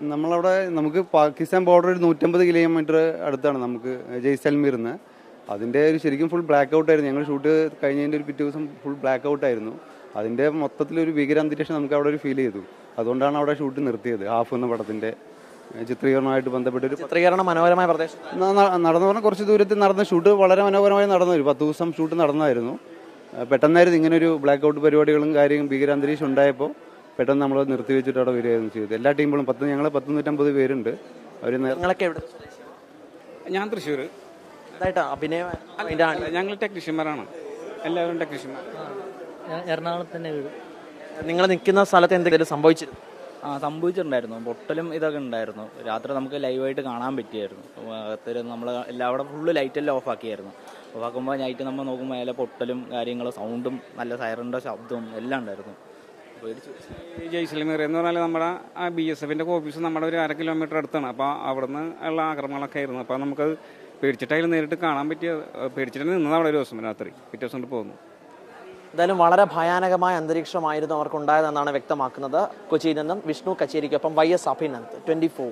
നമ്മളവിടെ നമുക്ക് പാകിസ്ഥാൻ ബോർഡർ ഒരു നൂറ്റമ്പത് കിലോമീറ്റർ അടുത്താണ് നമുക്ക് ജയ്സൽമീർന്ന് അതിന്റെ ഒരു ശരിക്കും ഫുൾ ബ്ലാക്ക് ഔട്ട് ആയിരുന്നു. ഞങ്ങൾ ഷൂട്ട് കഴിഞ്ഞതിന്റെ ഒരു പിറ്റേ ദിവസം ഫുൾ ബ്ലാക്ക് ഔട്ട് ആയിരുന്നു. അതിന്റെ മൊത്തത്തിലൊരു ഭീകര അന്തരീക്ഷം നമുക്ക് അവിടെ ഒരു ഫീൽ ചെയ്തു. അതുകൊണ്ടാണ് അവിടെ ഷൂട്ട് നിർത്തിയത്. ഹാഫ് എന്ന പടത്തിന്റെ ചിത്രീകരണമായിട്ട് ബന്ധപ്പെട്ട് ഒരു ചിത്രീകരണ മനോഹരമായ പ്രദേശം. നടന്നു പറഞ്ഞാൽ കുറച്ച് ദൂരത്തിൽ നടന്ന ഷൂട്ട് വളരെ മനോഹരമായി നടന്നു ഒരു പത്ത് ദിവസം ഷൂട്ട് നടന്നായിരുന്നു. പെട്ടെന്നായിരുന്നു ഇങ്ങനെ ഒരു ബ്ലാക്ക് ഔട്ട് പരിപാടികളും കാര്യങ്ങളും ഭീകരാന്തരീക്ഷം ഉണ്ടായപ്പോൾ. പെട്ടെന്ന് നമ്മൾ നിർത്തി വെച്ചിട്ട് അവിടെ വരികയായിരുന്നു ചെയ്തത്. എല്ലാ ടീമുകളും പത്ത് ഞങ്ങൾ പത്ത് നൂറ്റമ്പത് പേരുണ്ട്. അവർ നിങ്ങളൊക്കെ എവിടെ? ഞാൻ തൃശ്ശൂർ അഭിനയം ഞങ്ങൾ ടെക്നീഷ്യന്മാരാണ്. എല്ലാവരും ടെക്നീഷ്യന്മാർ. എറണാകുളത്ത് തന്നെ വീട്. നിങ്ങൾ നിൽക്കുന്ന സ്ഥലത്ത് എന്തെങ്കിലും സംഭവിച്ചിരുന്നു? ആ സംഭവിച്ചിട്ടുണ്ടായിരുന്നു. പൊട്ടലും ഇതൊക്കെ ഉണ്ടായിരുന്നു. രാത്രി നമുക്ക് ലൈവായിട്ട് കാണാൻ പറ്റിയായിരുന്നു. അകത്തൊരു നമ്മൾ എല്ലാം അവിടെ ഫുള്ള് ലൈറ്റെല്ലാം ഓഫ് ആക്കിയായിരുന്നു. ഓഫ് ആക്കുമ്പോൾ നൈറ്റ് നമ്മൾ നോക്കുമ്പോൾ അതിലെ പൊട്ടലും കാര്യങ്ങളും സൗണ്ടും നല്ല സൈറന്റെ ശബ്ദവും എല്ലാം ഉണ്ടായിരുന്നു. പേടിച്ചു. ജയ്സൽമീർ എന്ന് പറഞ്ഞാൽ നമ്മുടെ ബി എസ് എഫിന്റെ ഓഫീസ് നമ്മുടെ ഒരു അര കിലോമീറ്റർ അടുത്താണ്. അപ്പോൾ അവിടുന്ന് ഉള്ള ആക്രമണങ്ങളൊക്കെ ആയിരുന്നു. അപ്പോൾ നമുക്ക് പേടിച്ചിട്ടായാലും നേരിട്ട് കാണാൻ പറ്റിയ പേടിച്ചിട്ട് നിന്നത് അവിടെ ഒരു ദിവസം രാത്രി. പിറ്റേ ദിവസം പോകുന്നു. എന്തായാലും വളരെ ഭയാനകമായ അന്തരീക്ഷമായിരുന്നു അവർക്കുണ്ടായതെന്നാണ് വ്യക്തമാക്കുന്നത്. കൊച്ചിയിൽ നിന്നും Vishnu കച്ചേരിക്കൊപ്പം Y S Abhinand twenty four.